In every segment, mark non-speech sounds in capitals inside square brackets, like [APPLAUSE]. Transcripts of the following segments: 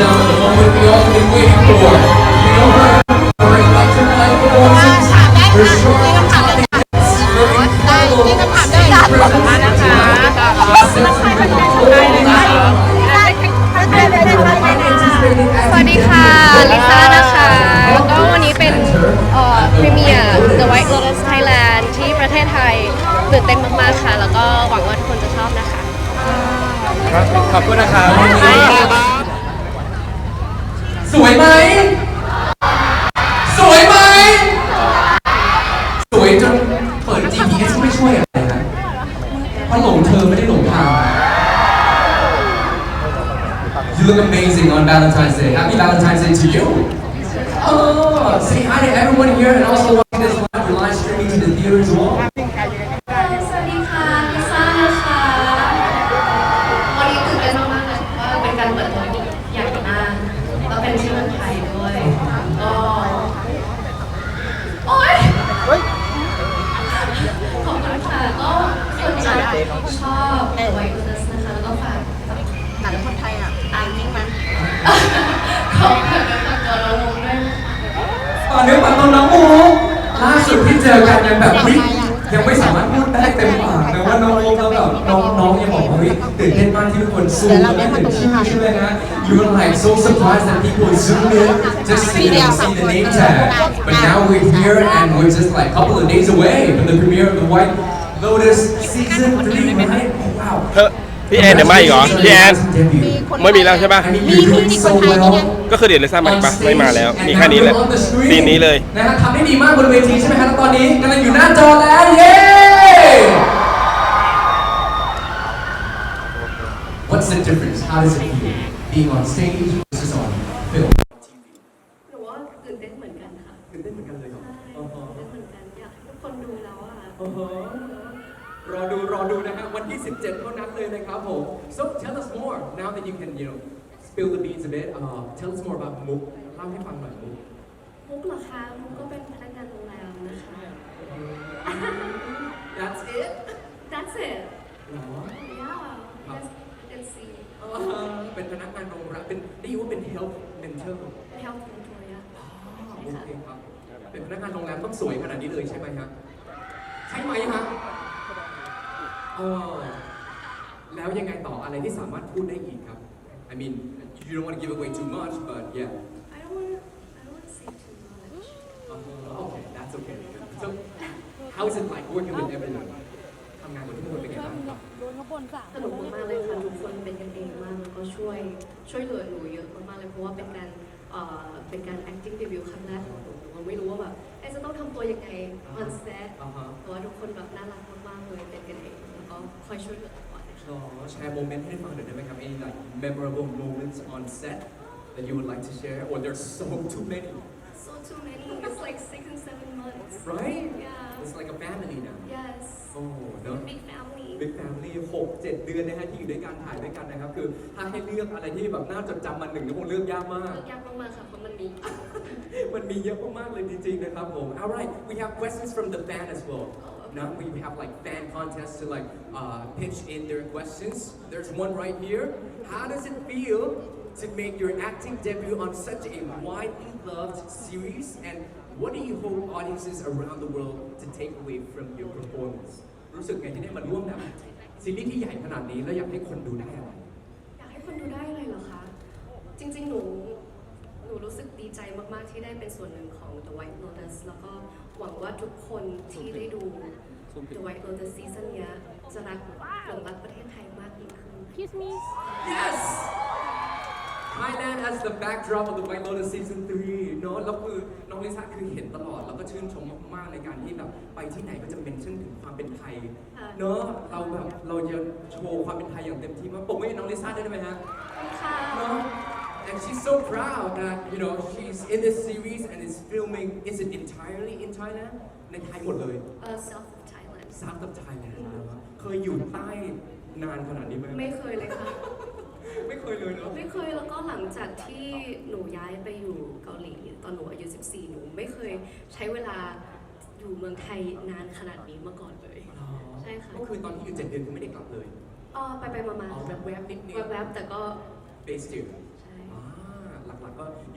down, the moment we all been waiting for. You know her. Alright, like tonight, the ones for sure. สวัสดีค่ะลิซ่านะคะ แล้วก็วันนี้เป็นเอ่อพรีเมียร์ The White Lotus Thailand ที่ประเทศไทยตื่นเต้นมากๆค่ะ แล้วก็หวังว่าทุกคนจะชอบนะคะ ครับขอบคุณนะครับ สวยไหม สวยไหม สวยจนเปิด GPS ไม่ช่วยอะไรนะเพราะหลงเธอไม่ได้หลงทาง You look amazing on Valentine's Day. Happy Valentine's Day to you. Oh, say hi to everyone here and also watching this live. We're live streaming to the theater as well. สวัสดีค่ะ ลิซ่านะคะวันนี้ตื่นเต้นมากๆเลยเพราะว่าเป็นการเปิดตัวใหญ่มาก แล้วเป็นที่เมืองไทยด้วยก็โอ๊ยขอบคุณค่ะก็คนจะชอบไวท์ลูตัสนะคะแล้วก็ฝากหนังคนไทยอะอ่านจริงไหมขอบคุณกับตัวน้องมุกด้วยนะคะตอนนี้ปัดตัวน้องมูล่าสุดที่เจอกันยังแบบเฮ้ ยังไม่สามารถพูดได้เต็มปากนะว่าน้องมูแล้วแบบน้องน้องยังบอกว่าเฮ้ยตื่นเต้นมากที่ทุกคนซูมแล้วได้เห็นชื่อใช่ไหมฮะ You were like so surprised that people zoomed in just to you know, see the name tag but now we're here and we're just like a couple of days away from the premiere of the White Lotus season 3 right oh wow พี่แอนเดี๋ยวมาอีกเหรอพี่แอนไม่มีแล้วใช่ปะ I mean, you're doing so well. ก็คือเดี๋ยวเลซ่ามาอีกปะไม่มาแล้วมีแค่นี้แหละซีนนี้เลยนะฮะทำได้ดีมากบนเวทีใช่ไหมฮะแล้วตอนนี้กำลังอยู่หน้าจอแล้วเย้ What's the difference? How does it feel being on stage versus on film? หนูว่าตื่นเต้นเหมือนกันค่ะตื่นเต้นเหมือนกันเลยเหรอตื่นเต้นเหมือนกันอยากให้ทุกคนดูแล้วอะอือฮะ รอดูรอดูนะฮะวันที่ 17 เท่านั้นเลยนะครับผม so tell us more now that you can you know spill the beans a bit uh, tell us more about มุกเล่าให้ฟังหน่อยมุกมุกเหรอคะมุกก็เป็นพนักงานโรงแรมนะคะ that's it That's it เหรอ yeah let's let's see เออเป็นพนักงานโรงแรมเป็นได้ยินว่าเป็น health mentor health mentor อะโอเคครับ เป็นพนักงานโรงแรมต้องสวยขนาดนี้เลยใช่ไหมฮะใช่ไหมฮะ เออแล้วยังไงต่ออะไรที่สามารถพูดได้อีกครับ I mean you don't want to give away too much but yeah I don't want I don't want to say too much uh, okay that's okay so how is it like working with everyone ทำงานกับทุกคนเป็นไงบ้างครับสนุกมากๆเลยค่ะทุกคนเป็นกันเองมากแล้วก็ช่วยช่วยเหลือหนูเยอะมากๆเลยเพราะว่าเป็นการเอ่อเป็นการ acting debut ครั้งแรกของหนูหนูไม่รู้ว่าแบบเอ๊ะจะต้องทำตัวยังไง on set อ่าฮะแต่ว่าทุกคนแบบน่ารักมากๆเลยเป็นกันเองแล้วก็ คอยช่วยเหลือตลอดเลยค่ะขอแชร์โมเมนต์ให้ฟังหน่อยได้ไหมครับ any like memorable moments on set that you would like to share or there's so too many So too many. It's like six and seven months. right Yeah. it's like a family now Yes. โอ้เนอะ Big family. Big Family หกเจ็ดเดือนนะฮะที่อยู่ด้วยกันถ่ายด้วยกันนะครับ คือถ้าให้เลือกอะไรที่แบบน่าจดจำมันหนึ่งก็คงเลือกยากมากเลือกยากมากๆค่ะเพราะมันมี มันมีเยอะมากๆเลยจริงๆนะครับผม alright we have questions from the fan as well now we have like fan contests to like uh, pitch in their questions there's one right here how does it feel to make your acting debut on such a widely loved series and what do you hope audiences around the world to take away from your performance รู้สึกไงที่ได้มาร่วมแบบซีรีส์ที่ใหญ่ขนาดนี้แล้วอยากให้คนดูได้อะไร อยากให้คนดูได้เลยเหรอคะ จริงๆ หนู หนูรู้สึกดีใจมากๆ ที่ได้เป็นส่วนหนึ่งของ The White Lotus แล้วก็ หวังว่าทุกคนที่ได้ดู The White Lotus ซีซั่นเนี้ยจะรักหลงรักประเทศไทยมากยิ่งขึ้น Kiss me. Yes! Thailand as the backdrop of the White Lotus season 3เนอะแล้วคือน้องลิซ่าคือเห็นตลอด แล้วก็ชื่นชมมาก ๆ ในการที่แบบไปที่ไหนก็จะเมนชั่นถึงความเป็นไทยค่ะเนอะเราแบบเราจะโชว์ความเป็นไทยอย่างเต็มที่มากปรบมือให้น้องลิซ่าด้วยได้ไหมฮะค่ะเนอะ And she's so proud that you know she's in this series and is filming is it entirely in Thailand ในไทยหมดเลยเอ่อ South of Thailand South of Thailand นะครับเคยอยู่ใต้นานขนาดนี้ไหมไม่เคยเลยค่ะ ไม่เคยเลยเนอะไม่เคยแล้วก็หลังจากที่หนูย้ายไปอยู่เกาหลีตอนหนูอายุ 14 หนูไม่เคยใช้เวลาอยู่เมืองไทยนานขนาดนี้มาก่อนเลยใช่ค่ะ ก็คือตอนที่อยู่เจ็ดเดือนคือไม่ได้กลับเลยอ๋อไปไปมามาอ๋อแวบๆนิดๆ แวบๆแต่ก็เบส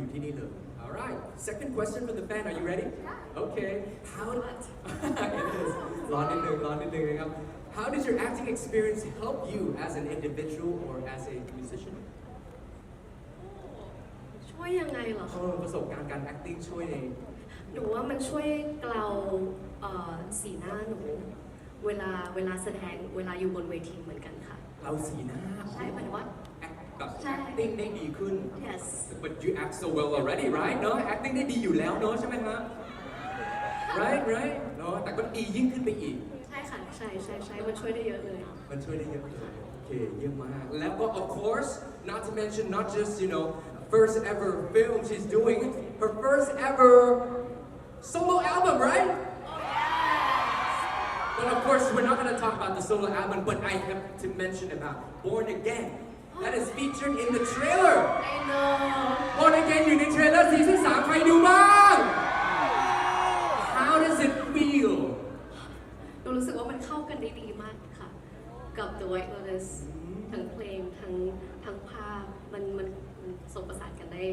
อยู่ใช่อ่าหลักๆก็อยู่ที่นี่เลย All right. Second question for the fan. Are you ready? Yeah. Okay. How? it is. ร้อนนิดนึงร้อนนิดนึงนะครับ How does your acting experience help you as an individual or as a musician? ช่วยยังไงเหรอเอคะอประสบการณ์การ acting ช่วยใน หนูว่ามันช่วยเกลาเอ่อสีหน้าหนู เวลาเวลาแสดงเวลาอยู่บนเวทีเหมือนกันค่ะ เราสีหน้า ใช่หมายถึงว่า act แบบใช่ acting ได้ดีขึ้น yes But you act so well already right เนอะ acting ได้ดีอยู่แล้วเนอะใช่ไหมฮะ right right เนอะแต่ก็ดียิ่งขึ้นไปอีก ใช่ค่ะ ใช่ใช่ใช่มันช่วยได้เยอะเลย มันช่วยได้เยอะเลยโอเคเยี่ยมมาก แล้วก็ of course not to mention not just you know first ever film she's doing her first ever solo album right But of course we're not going to talk about the solo album but I have to mention about Born Again that is featured in the trailer I know Born Again อยู่ในเทรลเลอร์ซีซั่น3ใครดูบ้าง How does it feel หนูรู้สึกว่ามันเข้ากันได้ดีมากค่ะ กับ The White Lotus ทั้งเพลงทั้งทั้งภาพ มันมันมันส่งประสานกันได้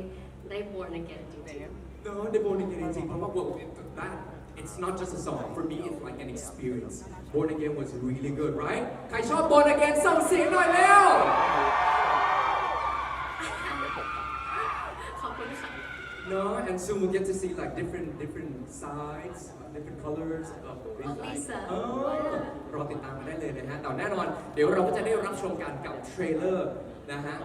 ได้ born again จริงๆ No, the Born Again จริงๆเพราะว่า well, it- that it's not just a song for me it's like an experience Born Again was really good right ใครชอบ Born Again ส่งเสียงหน่อยแล้ว ข No and soon we'll get to see like different different sides different colors of this Of Lisa. เออรอติดตามมาได้เลยนะฮะแต่แน่นอน เดี๋ยวเราก็จะได้รับชมกันกับเทรลเลอร์นะฮะ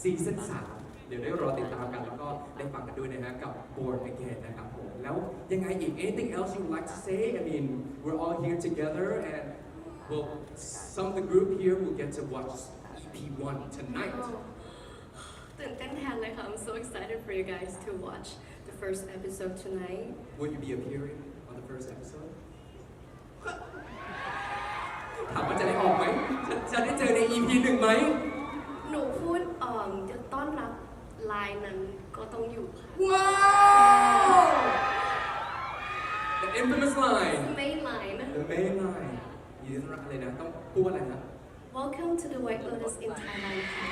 ซีซั่น3เดี๋ยวได้รอติดตามกันแล้วก็ได้ฟังกันด้วยนะฮะกับ Born Again นะครับผมแล้วยังไงอีก anything else you would like to say I mean we're all here together and well some of the group here will get to watch EP1 tonight ตื่นเต้นแทนเลยค่ะ I'm so excited for you guys to watch the first episode tonight Will you be appearing on the first episode ถามว่าจะได้ออกไหม จะจะได้เจอใน EP หนึ่งไหม หนูพูดเอ่อจะต้อนรับไลน์นั้นก็ต้องอยู่ค่ะ ว้าว The infamous line main line The main line ยีนรักเลยนะ ต้องพูดว่าอะไรนะ Welcome to the White Lotus in Thailand ค่ะ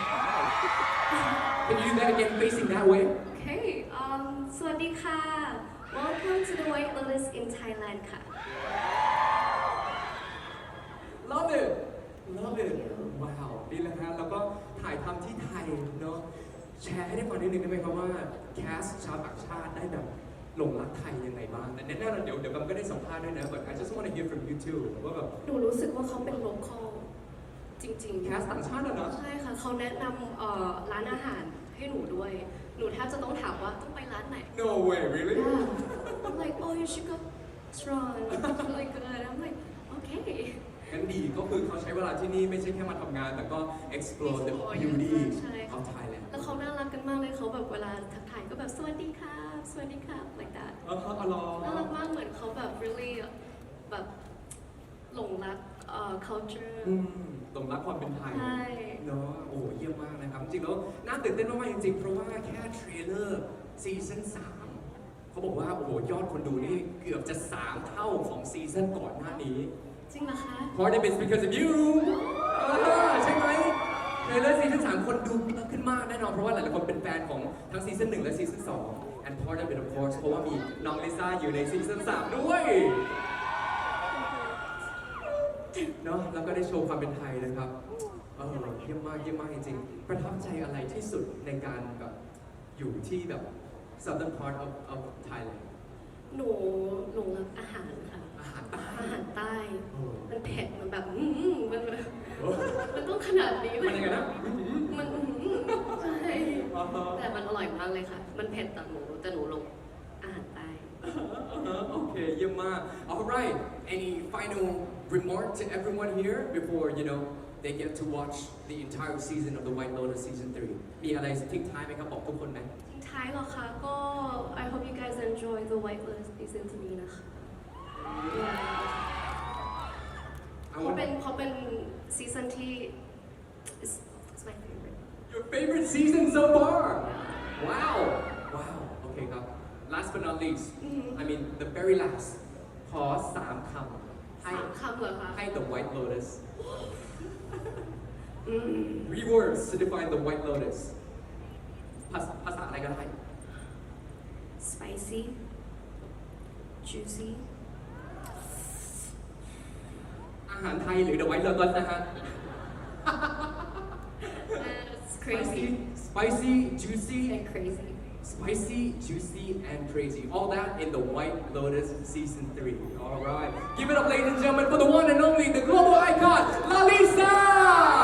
Can you do that again facing that way Okay um สวัสดีค่ะ Welcome to the White Lotus in Thailand ค่ะ Love it Love it ว้าวดีแล้วฮะแล้วก็ถ่ายทำที่ไทยเนาะแชร์ให้ได้ฟังนิดนึงได้ไหมครับว่าแคสชาวต่างชาติได้แบบหลงรักไทยยังไงบ้างแต่แน่ๆเดี๋ยวเดี๋ยวมันก็ได้สัมภาษณ์ด้วยนะ but I just want to hear from you too ว่าแบบหนูรู้สึกว่าเขาเป็น local จริงๆแคสต่างชาติอะเนาะใช่ค่ะเขาแนะนำเอ่อร้านอาหารให้หนูด้วย หนูแทบจะต้องถามว่าต้องไปร้านไหน No way really Yeah. I'm like, oh, you should go restaurant. It's really good. I'm like, okay. งั้นดีก็คือเขาใช้เวลาที่นี่ไม่ใช่แค่มาทำงาน แต่ก็ explore the Explore beauty ใช่ค่ะ of Thailand แล้วเขาน่ารักกันมากเลยเขาแบบเวลาทักทายก็แบบสวัสดีค่ะสวัสดีค่ะ like that เอออ๋อเหรอน่ารักมากเหมือนเขาแบบ really แบบหลงรักเอ่อ culture อืม หลงรักความเป็นไทยใช่ เนาะโอ้เยี่ยมมากนะครับ จริงๆแล้วน่าตื่นเต้นมากๆจริงๆ เพราะว่าแค่เทรลเลอร์ซีซั่น3เขาบอกว่า โอ้โห ยอดคนดูนี่เกือบจะ 3 เท่าของซีซั่นก่อนหน้านี้ จริงเหรอคะ Part of it's because of you เออใช่ไหมเทรลเลอร์ซีซั่น3คนดูเพิ่มขึ้นมากแน่นอน เพราะว่าหลายๆคนเป็นแฟนของทั้งซีซั่น1และซีซั่น2 and part of it of course เพราะว่ามีน้องลิซ่าอยู่ในซีซั่น3ด้วยเนาะแล้วก็ได้โชว์ความเป็นไทยนะครับเออเยี่ยมมากเยี่ยมมากจริงๆประทับใจอะไรที่สุดในการแบบอยู่ที่แบบ southern part of of Thailand หนูหลงรักอาหารค่ะ อาหารใต้อาหารใต้โอ้มันเผ็ดมันแบบอื้อหือมันแบบโหมันต้องขนาดนี้เลมันยยังไงนะมันอื้อหือใช่อ่าฮะแต่มันอร่อยมากเลยค่ะ มันเผ็ดแต่หนูแต่หนูลง อาหารใต้ [LAUGHS] โอเคเยี่ยมมาก alright any final remark to everyone here before you know they get to watch the entire season of the White Lotus season 3 มีอะไรทิ้งท้ายไหมครับบอกทุกคนไหม ทิ้งท้ายเหรอคะก็ I hope you guys enjoy the White Lotus season 3นะคะ I เพราะ want เป็นเพราะเป็นซีซันที่ it's it's my favorite your favorite season so far wow wow โอเคครับ last but not least อืม I mean the very last ขอสามคำให้ สามคำเหรอคะ ให้ the White Lotus อื[LAUGHS] ม three words to define the White Lotus ภาษาภาษาอะไรก็ได้ ส crazy juicy อาหารไทยหรือ The White Lotus นะฮะ [LAUGHS] That's crazy spicy juicy and crazy Spicy, juicy, and crazy. All that in the White Lotus Season 3. Alright. Give it up, ladies and gentlemen, for the one and only, the global icon, Lalisa!